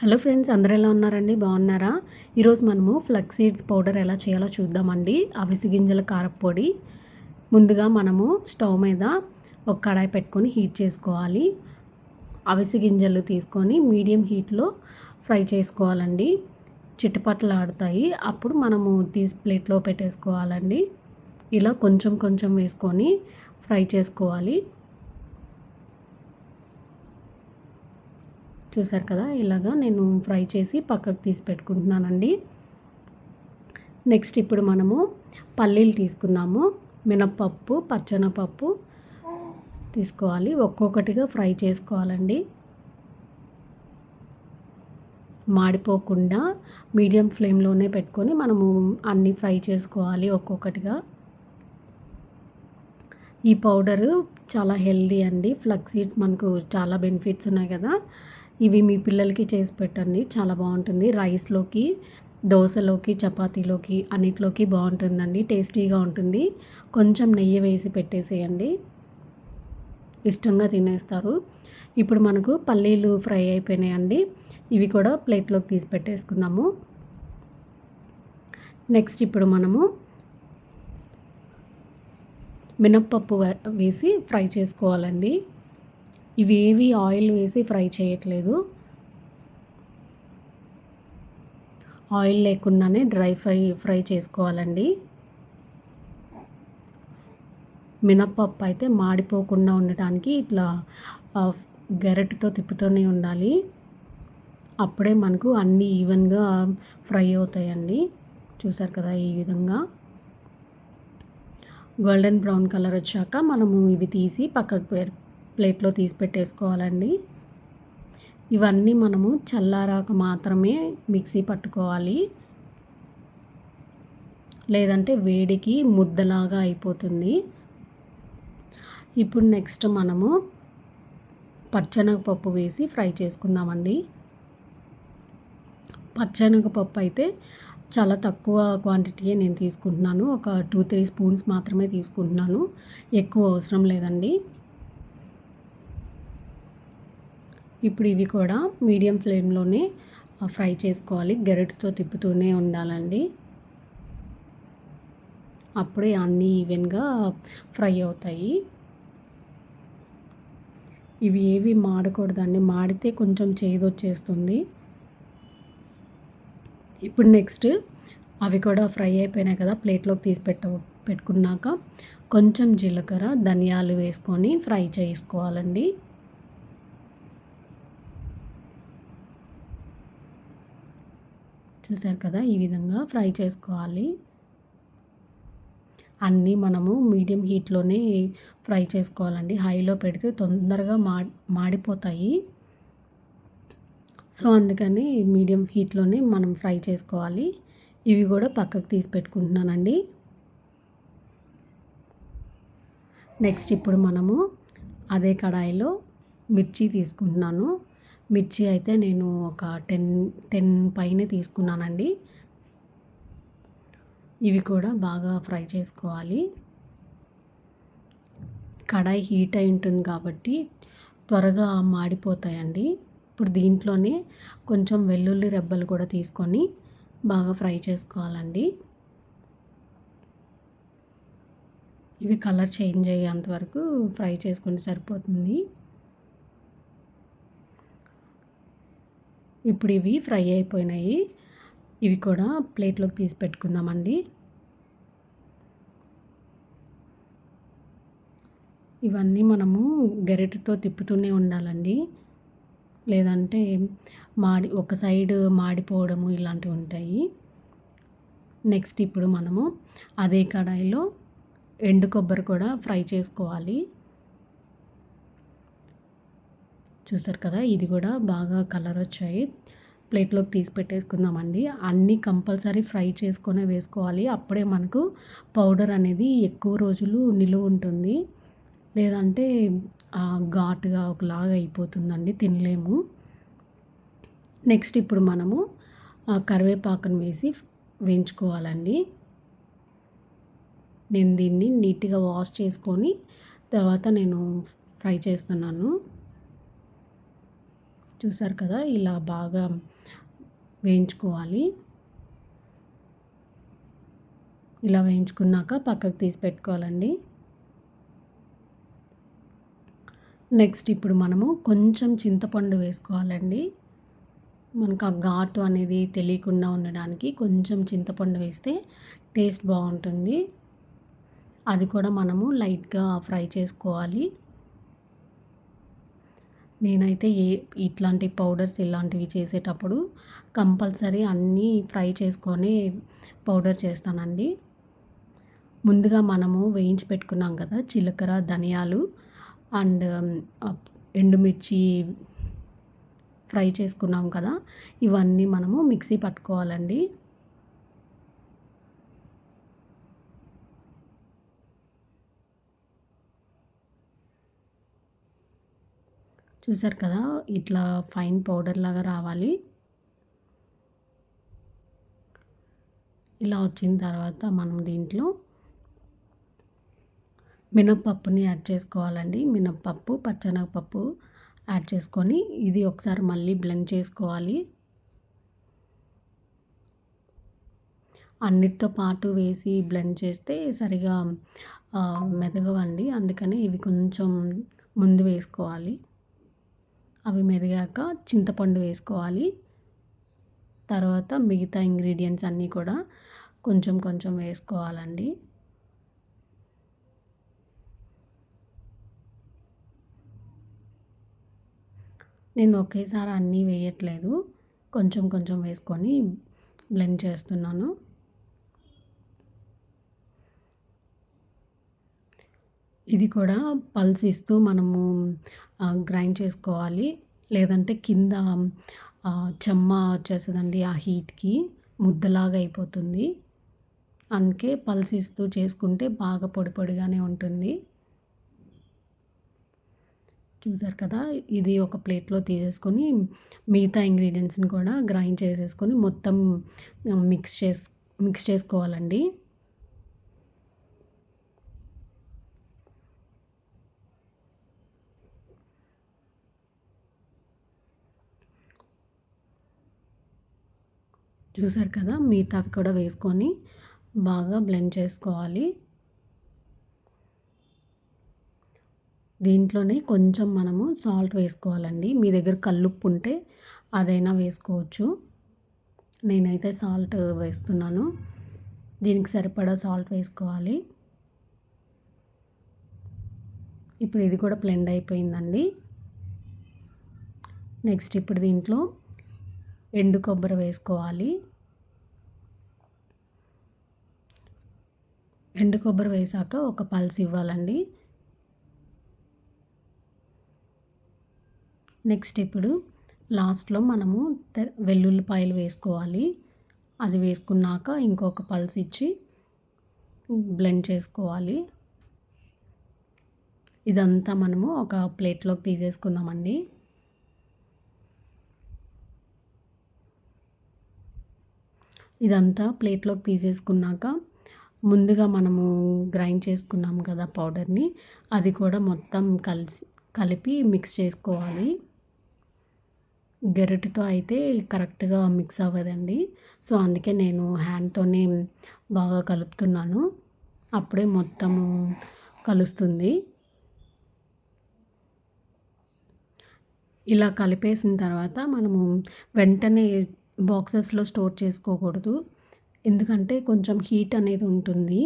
Hello friends అందరు ఎలా ఉన్నారండి? బాగున్నారా? ఈరోజు మనము ఫ్లక్స్ సీడ్స్ పౌడర్ ఎలా చేయాలో చూద్దామండి. అవిసి గింజల కారపొడి. ముందుగా మనము స్టవ్ మీద ఒక కడాయి పెట్టుకొని హీట్ చేసుకోవాలి. అవిసి గింజలు తీసుకొని మీడియం హీట్లో ఫ్రై చేసుకోవాలండి. చిట్టుపట్లు ఆడుతాయి అప్పుడు మనము తీసి ప్లేట్లో పెట్టేసుకోవాలండి. ఇలా కొంచెం కొంచెం వేసుకొని ఫ్రై చేసుకోవాలి. చూసారు కదా ఇలాగా నేను ఫ్రై చేసి పక్కకు తీసి పెట్టుకుంటున్నానండి. నెక్స్ట్ ఇప్పుడు మనము పల్లీలు తీసుకుందాము. మినప్పప్పు పచ్చనపప్పు తీసుకోవాలి. ఒక్కొక్కటిగా ఫ్రై చేసుకోవాలండి. మాడిపోకుండా మీడియం ఫ్లేమ్లోనే పెట్టుకొని మనము అన్నీ ఫ్రై చేసుకోవాలి ఒక్కొక్కటిగా. ఈ పౌడరు చాలా హెల్దీ అండి. ఫ్లక్ సీడ్స్ మనకు చాలా బెనిఫిట్స్ ఉన్నాయి కదా. ఇవి మీ పిల్లలకి చేసి పెట్టండి. చాలా బాగుంటుంది. రైస్లోకి దోశలోకి చపాతీలోకి అన్నిట్లోకి బాగుంటుందండి. టేస్టీగా ఉంటుంది. కొంచెం నెయ్యి వేసి పెట్టేసేయండి. ఇష్టంగా తినేస్తారు. ఇప్పుడు మనకు పల్లీలు ఫ్రై అయిపోయినాయండి. ఇవి కూడా ప్లేట్లోకి తీసి పెట్టేసుకుందాము. నెక్స్ట్ ఇప్పుడు మనము మినప్పప్పు వేసి ఫ్రై చేసుకోవాలండి. ఇవి ఆయిల్ వేసి ఫ్రై చేయట్లేదు. ఆయిల్ లేకుండానే డ్రై ఫ్రై ఫ్రై చేసుకోవాలండి. మినప్పప్పు అయితే మాడిపోకుండా ఉండటానికి ఇట్లా గెరటితో తిప్పుతూనే ఉండాలి. అప్పుడే మనకు అన్నీ ఈవెన్గా ఫ్రై అవుతాయండి. చూసారు కదా ఈ విధంగా. గోల్డెన్ బ్రౌన్ కలర్ వచ్చాక మనము ఇవి తీసి పక్కకు ప్లేట్లో తీసి పెట్టేసుకోవాలండి. ఇవన్నీ మనము చల్లారాక మాత్రమే మిక్సీ పట్టుకోవాలి. లేదంటే వేడికి ముద్దలాగా అయిపోతుంది. ఇప్పుడు నెక్స్ట్ మనము పచ్చనగపప్పు వేసి ఫ్రై చేసుకుందామండి. పచ్చనగపప్పు అయితే చాలా తక్కువ క్వాంటిటీయే నేను తీసుకుంటున్నాను. ఒక టూ త్రీ స్పూన్స్ మాత్రమే తీసుకుంటున్నాను. ఎక్కువ అవసరం లేదండి. ఇప్పుడు ఇవి కూడా మీడియం ఫ్లేమ్లోనే ఫ్రై చేసుకోవాలి. గరిటతో తిప్పుతూనే ఉండాలండి. అప్పుడే అన్నీ ఈవెన్గా ఫ్రై అవుతాయి. ఇవి ఏవి మాడకూడదండి. మాడితే కొంచెం చేదు వచ్చేస్తుంది. ఇప్పుడు నెక్స్ట్ అవి కూడా ఫ్రై అయిపోయినాయి కదా ప్లేట్లోకి తీసి పెట్ట పెట్టుకున్నాక కొంచెం జీలకర్ర ధనియాలు వేసుకొని ఫ్రై చేసుకోవాలండి. చూసారు కదా ఈ విధంగా ఫ్రై చేసుకోవాలి. అన్నీ మనము మీడియం హీట్లోనే ఫ్రై చేసుకోవాలండి. హైలో పెడితే తొందరగా మా మాడిపోతాయి. సో అందుకని మీడియం హీట్లోనే మనం ఫ్రై చేసుకోవాలి. ఇవి కూడా పక్కకు తీసి పెట్టుకుంటున్నానండి. నెక్స్ట్ ఇప్పుడు మనము అదే కడాయిలో మిర్చి తీసుకుంటున్నాను. మిర్చి అయితే నేను ఒక టెన్ టెన్ పైన తీసుకున్నానండి. ఇవి కూడా బాగా ఫ్రై చేసుకోవాలి. కడాయి హీట్ అయి ఉంటుంది కాబట్టి త్వరగా మాడిపోతాయండి. ఇప్పుడు దీంట్లోనే కొంచెం వెల్లుల్లి రెబ్బలు కూడా తీసుకొని బాగా ఫ్రై చేసుకోవాలండి. ఇవి కలర్ చేంజ్ అయ్యేంత వరకు ఫ్రై చేసుకుంటే సరిపోతుంది. ఇప్పుడు ఇవి ఫ్రై అయిపోయినాయి. ఇవి కూడా ప్లేట్లోకి తీసి పెట్టుకుందామండి. ఇవన్నీ మనము గరిటతో తిప్పుతూనే ఉండాలండి. లేదంటే మాడి ఒక సైడ్ మాడిపోవడము ఇలాంటివి ఉంటాయి. నెక్స్ట్ ఇప్పుడు మనము అదే కడాయిలో ఎండు కొబ్బరి కూడా ఫ్రై చేసుకోవాలి. చూసారు కదా ఇది కూడా బాగా కలర్ వచ్చాయి ప్లేట్లోకి తీసి పెట్టేసుకుందామండి. అన్నీ కంపల్సరీ ఫ్రై చేసుకునే వేసుకోవాలి. అప్పుడే మనకు పౌడర్ అనేది ఎక్కువ రోజులు నిలువ ఉంటుంది. లేదంటే ఘాటుగా ఒకలాగా అయిపోతుందండి తినలేము. నెక్స్ట్ ఇప్పుడు మనము కరివేపాకును వేసి వేయించుకోవాలండి. నేను దీన్ని నీట్గా వాష్ చేసుకొని తర్వాత నేను ఫ్రై చేస్తున్నాను. చూసారు కదా ఇలా బాగా వేయించుకోవాలి. ఇలా వేయించుకున్నాక పక్కకు తీసి పెట్టుకోవాలండి. నెక్స్ట్ ఇప్పుడు మనము కొంచెం చింతపండు వేసుకోవాలండి. మనకు ఆ ఘాటు అనేది తెలియకుండా ఉండడానికి కొంచెం చింతపండు వేస్తే టేస్ట్ బాగుంటుంది. అది కూడా మనము లైట్గా ఫ్రై చేసుకోవాలి. నేనైతే ఏ ఇట్లాంటి పౌడర్స్ ఇలాంటివి చేసేటప్పుడు కంపల్సరీ అన్నీ ఫ్రై చేసుకొని పౌడర్ చేస్తానండి. ముందుగా మనము వేయించి పెట్టుకున్నాం కదా జీలకర్ర ధనియాలు అండ్ ఎండుమిర్చి ఫ్రై చేసుకున్నాం కదా ఇవన్నీ మనము మిక్సీ పట్టుకోవాలండి. చూసారు కదా ఇట్లా ఫైన్ పౌడర్ లాగా రావాలి. ఇలా వచ్చిన తర్వాత మనం దీంట్లో మినప్పప్పుని యాడ్ చేసుకోవాలండి. మినప్పప్పు పచ్చనగపప్పు యాడ్ చేసుకొని ఇది ఒకసారి మళ్ళీ బ్లెండ్ చేసుకోవాలి. అన్నిటితో పాటు వేసి బ్లెండ్ చేస్తే సరిగా మెదగవండి. అందుకని ఇవి కొంచెం ముందు వేసుకోవాలి. అవి మెదిగాక చింతపండు వేసుకోవాలి. తర్వాత మిగతా ఇంగ్రీడియంట్స్ అన్నీ కూడా కొంచెం కొంచెం వేసుకోవాలండి. నేను ఒకేసారి అన్నీ వేయట్లేదు. కొంచెం కొంచెం వేసుకొని బ్లెండ్ చేస్తున్నాను. ఇది కూడా పల్స్ ఇస్తూ మనము గ్రైండ్ చేసుకోవాలి. లేదంటే కింద చెమ్మ వచ్చేస్తుందండి ఆ హీట్కి ముద్దలాగా అయిపోతుంది. అందుకే పల్స్ ఇస్తూ చేసుకుంటే బాగా పొడి పొడిగానే ఉంటుంది. చూసారు కదా ఇది ఒక ప్లేట్లో తీసేసుకొని మిగతా ఇంగ్రీడియంట్స్ని కూడా గ్రైండ్ చేసేసుకొని మొత్తం మిక్స్ చేసి మిక్స్ చేసుకోవాలండి. చూసారు కదా మిగతావి కూడా వేసుకొని బాగా బ్లెండ్ చేసుకోవాలి. దీంట్లోనే కొంచెం మనము సాల్ట్ వేసుకోవాలండి. మీ దగ్గర కల్లుప్పు ఉంటే అదైనా వేసుకోవచ్చు. నేనైతే సాల్ట్ వేస్తున్నాను. దీనికి సరిపడా సాల్ట్ వేసుకోవాలి. ఇప్పుడు ఇది కూడా బ్లెండ్ అయిపోయిందండి. నెక్స్ట్ ఇప్పుడు దీంట్లో ఎండు కొబ్బరి వేసుకోవాలి. ఎండు కొబ్బరి వేసాక ఒక పల్స్ ఇవ్వాలండి. నెక్స్ట్ ఇప్పుడు లాస్ట్లో మనము వెల్లుల్లిపాయలు వేసుకోవాలి. అది వేసుకున్నాక ఇంకొక పల్స్ ఇచ్చి బ్లెండ్ చేసుకోవాలి. ఇదంతా మనము ఒక ప్లేట్లోకి తీసేసుకుందామండి. ఇదంతా ప్లేట్లోకి తీసేసుకున్నాక ముందుగా మనము గ్రైండ్ చేసుకున్నాం కదా పౌడర్ని అది కూడా మొత్తం కలిసి కలిపి మిక్స్ చేసుకోవాలి. గరిటతో అయితే కరెక్ట్గా మిక్స్ అవ్వదండి. సో అందుకే నేను హ్యాండ్తోనే బాగా కలుపుతున్నాను. అప్పుడే మొత్తము కలుస్తుంది. ఇలా కలిపేసిన తర్వాత మనము వెంటనే బాక్సెస్లో స్టోర్ చేసుకోకూడదు. ఎందుకంటే కొంచెం హీట్ అనేది ఉంటుంది.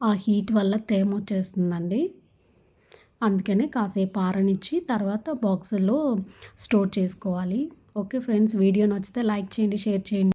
ఆ హీట్ వల్ల తేమ వచ్చేస్తుందండి. అందుకనే కాసేపు ఆరనిచ్చి తర్వాత బాక్సుల్లో స్టోర్ చేసుకోవాలి. ఓకే ఫ్రెండ్స్ వీడియో నచ్చితే లైక్ చేయండి షేర్ చేయండి.